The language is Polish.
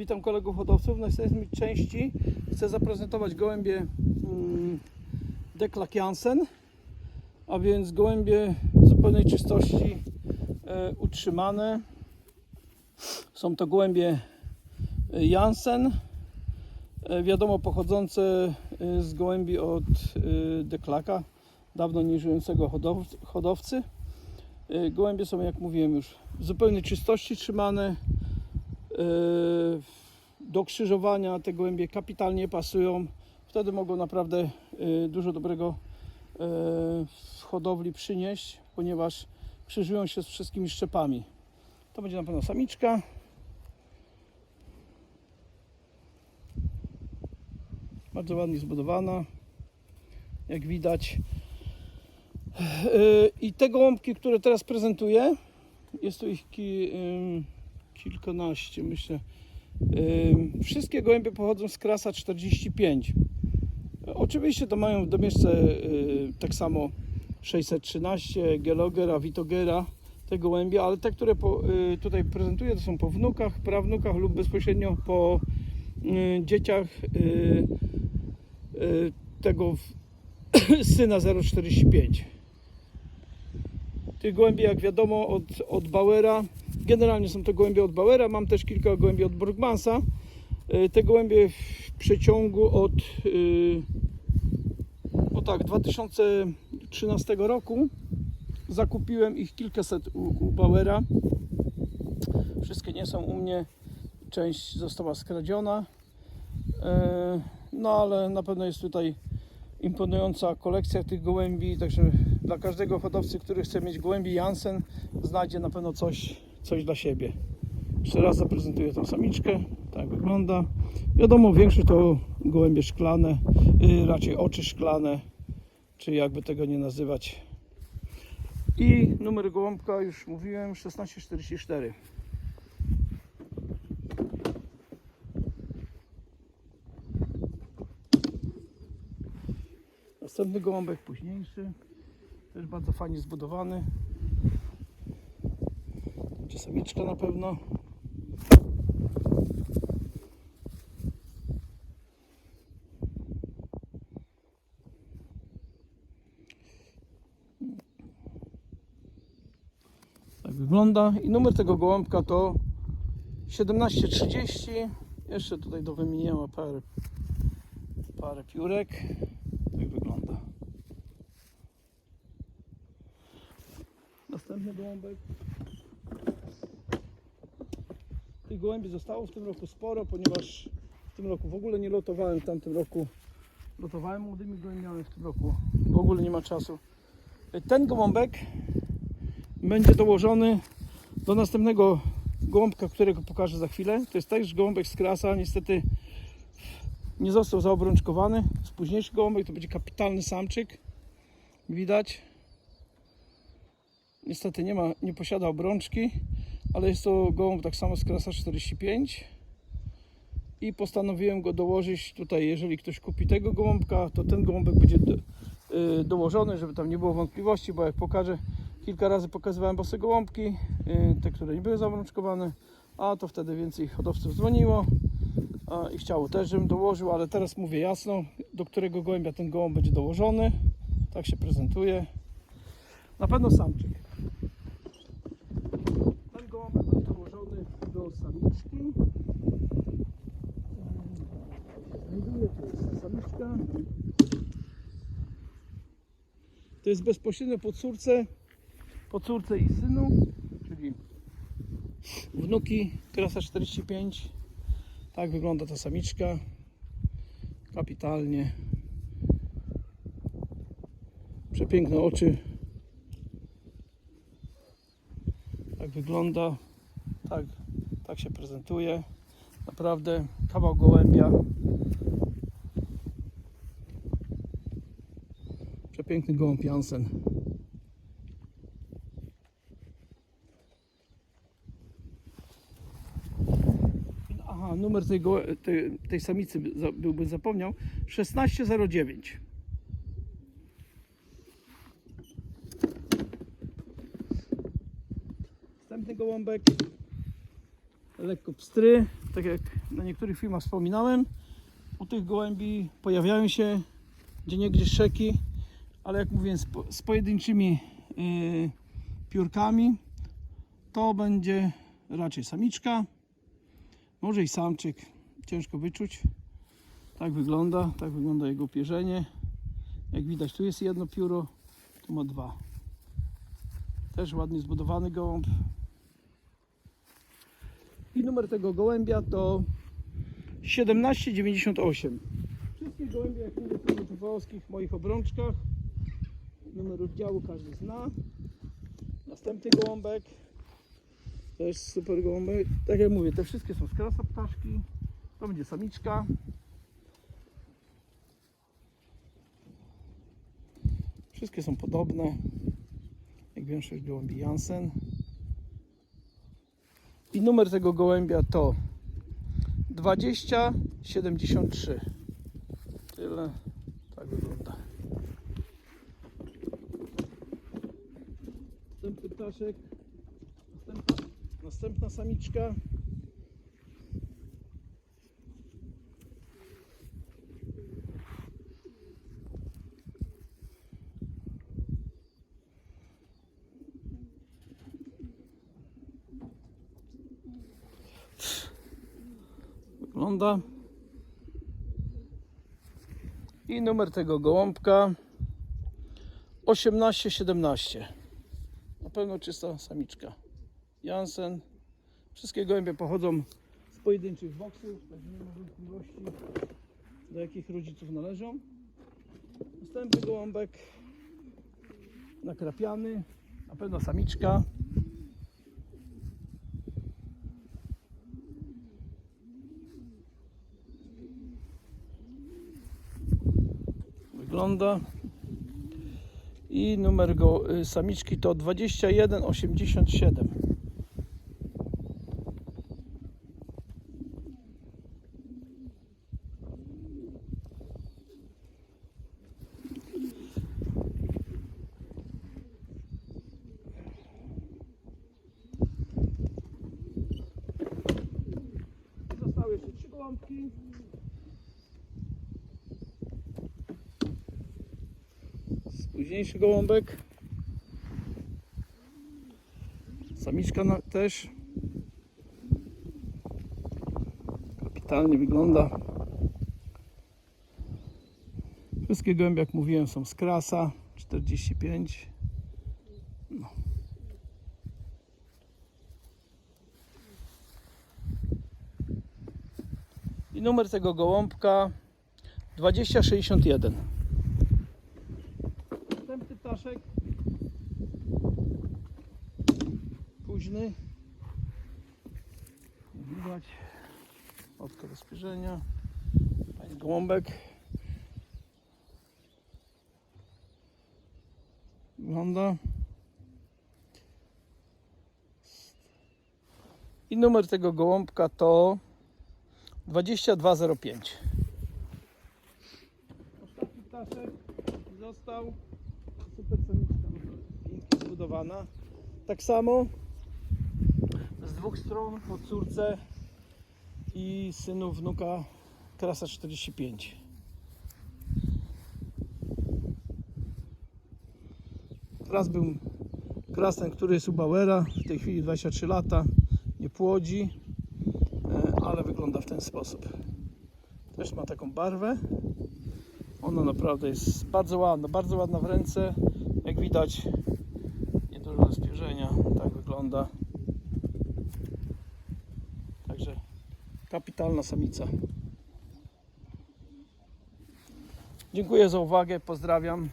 Witam kolegów hodowców. W następnej części chcę zaprezentować gołębie mm, Deklak Jansen, a więc gołębie zupełnej czystości e, utrzymane. Są to gołębie e, Jansen, e, wiadomo pochodzące z gołębi od Deklaka, dawno nieżyjącego hodow- hodowcy. Gołębie są, jak mówiłem już, w zupełnej czystości trzymane. E, Do krzyżowania te gołębie kapitalnie pasują. Wtedy mogą naprawdę e, dużo dobrego e, w hodowli przynieść, ponieważ krzyżują się z wszystkimi szczepami. To będzie na pewno samiczka. Bardzo ładnie zbudowana, jak widać. I te gołąbki, które teraz prezentuję, jest tu ich kilkanaście, myślę. Wszystkie gołębie pochodzą z krasa 45. Oczywiście to mają w domieszce yy, tak samo 613, Gelogera, Witogera, te gołębie, ale te, które yy, tutaj prezentuję, to są po wnukach, prawnukach lub bezpośrednio po yy, dzieciach tego syna 045. Tych gołębi, jak wiadomo, od, od Bauera. Generalnie są to gołębie od Bauera. Mam też kilka gołębi od Borgmansa. Y, Te gołębie w przeciągu od y, o tak, 2013 roku zakupiłem ich kilkaset u, u Bauera. Wszystkie nie są u mnie. Część została skradziona. E, No ale na pewno jest tutaj imponująca kolekcja tych gołębi, także dla każdego hodowcy, który chce mieć gołębi Jansen, znajdzie na pewno coś, coś dla siebie. Jeszcze raz zaprezentuję tą samiczkę, tak wygląda. Wiadomo, większość to gołębie szklane, y, raczej oczy szklane, czy jakby tego nie nazywać. I numer gołąbka już mówiłem, 1644. Następny gołąbek późniejszy, też bardzo fajnie zbudowany. Będzie samiczka na pewno. Tak wygląda. I numer tego gołąbka to 1730. Jeszcze tutaj do wymienienia parę, parę piórek. Tak wygląda. Następny gołąbek. Tych gołębi zostało w tym roku sporo, ponieważ w tym roku w ogóle nie lotowałem, w tamtym roku lotowałem młodymi gołębiami, w tym roku w ogóle nie ma czasu. Ten gołąbek będzie dołożony do następnego gołąbka, którego pokażę za chwilę. To jest też gołąbek z krasa, niestety nie został zaobrączkowany. Z późniejszy gołąbek to będzie kapitalny samczyk. Widać. Niestety nie ma, nie posiada obrączki, ale jest to gołąb tak samo z krasa 45. I postanowiłem go dołożyć tutaj, jeżeli ktoś kupi tego gołąbka, to ten gołąbek będzie do, y, dołożony, żeby tam nie było wątpliwości, bo jak pokażę, kilka razy pokazywałem bose gołąbki, y, te, które nie były zaobrączkowane, a to wtedy więcej hodowców dzwoniło i chciało też, żebym dołożył, ale teraz mówię jasno, do którego gołębia ten gołąb będzie dołożony. Tak się prezentuje. Na pewno samczyk. Ten gołąbek będzie dołożony do samiczki. Znajduje tu To jest bezpośrednio po córce, po córce i synu, czyli wnuki klasa 45. Tak wygląda ta samiczka. Kapitalnie. Przepiękne oczy. Tak wygląda. Tak, tak się prezentuje. Naprawdę kawał gołębia. Przepiękny gołąb Jansen. Aha, numer tej, tej, tej samicy by- za- byłbym zapomniał. 1609. Następny gołąbek lekko pstry, tak jak na niektórych filmach wspominałem. U tych gołębi pojawiają się gdzieniegdzie szczeki, ale jak mówiłem z, po, z pojedynczymi yy, piórkami to będzie raczej samiczka, może i samczyk, ciężko wyczuć. Tak wygląda, tak wygląda jego pierzenie. Jak widać tu jest jedno pióro, tu ma dwa. Też ładnie zbudowany gołąb. I numer tego gołębia to 1798. Wszystkie gołębie, jak mówię, są w włoskich moich obrączkach. Numer oddziału każdy zna. Następny gołąbek. Jest super gołąbek. Tak jak mówię, te wszystkie są z krasa ptaszki. To będzie samiczka. Wszystkie są podobne. Jak większość gołębi Jansen. I numer tego gołębia to 2073. Tyle. Tak wygląda. Następny ptaszek. Następna, następna samiczka. Wygląda. I numer tego gołąbka 1817. Na pewno czysta samiczka. Jansen. Wszystkie gołębie pochodzą z pojedynczych boksów, także nie ma wątpliwości do jakich rodziców należą. Następny gołąbek nakrapiany, na pewno samiczka. Wygląda. I numer go, y, samiczki to 2187. Zostały jeszcze trzy. Późniejszy gołąbek. Samiczka na, też. Kapitalnie wygląda. Wszystkie gołębie, jak mówiłem, są z krasa. 45. No. I numer tego gołąbka 2061. Następny ptaszek. Późny. Widać. Oczko do spierzenia. Pani gołąbek. Wygląda. I numer tego gołąbka to 2205. Ostatni ptaszek został super pięknie zbudowana. Tak samo z dwóch stron po córce i synu wnuka krasa 45. Kras był krasem, który jest u Bauera, w tej chwili 23 lata, nie płodzi, e, ale wygląda w ten sposób. Też ma taką barwę. Ona naprawdę jest bardzo ładna, bardzo ładna w ręce. Jak widać, niedużo rozpierzenia, tak wygląda. Także kapitalna samica. Dziękuję za uwagę, pozdrawiam.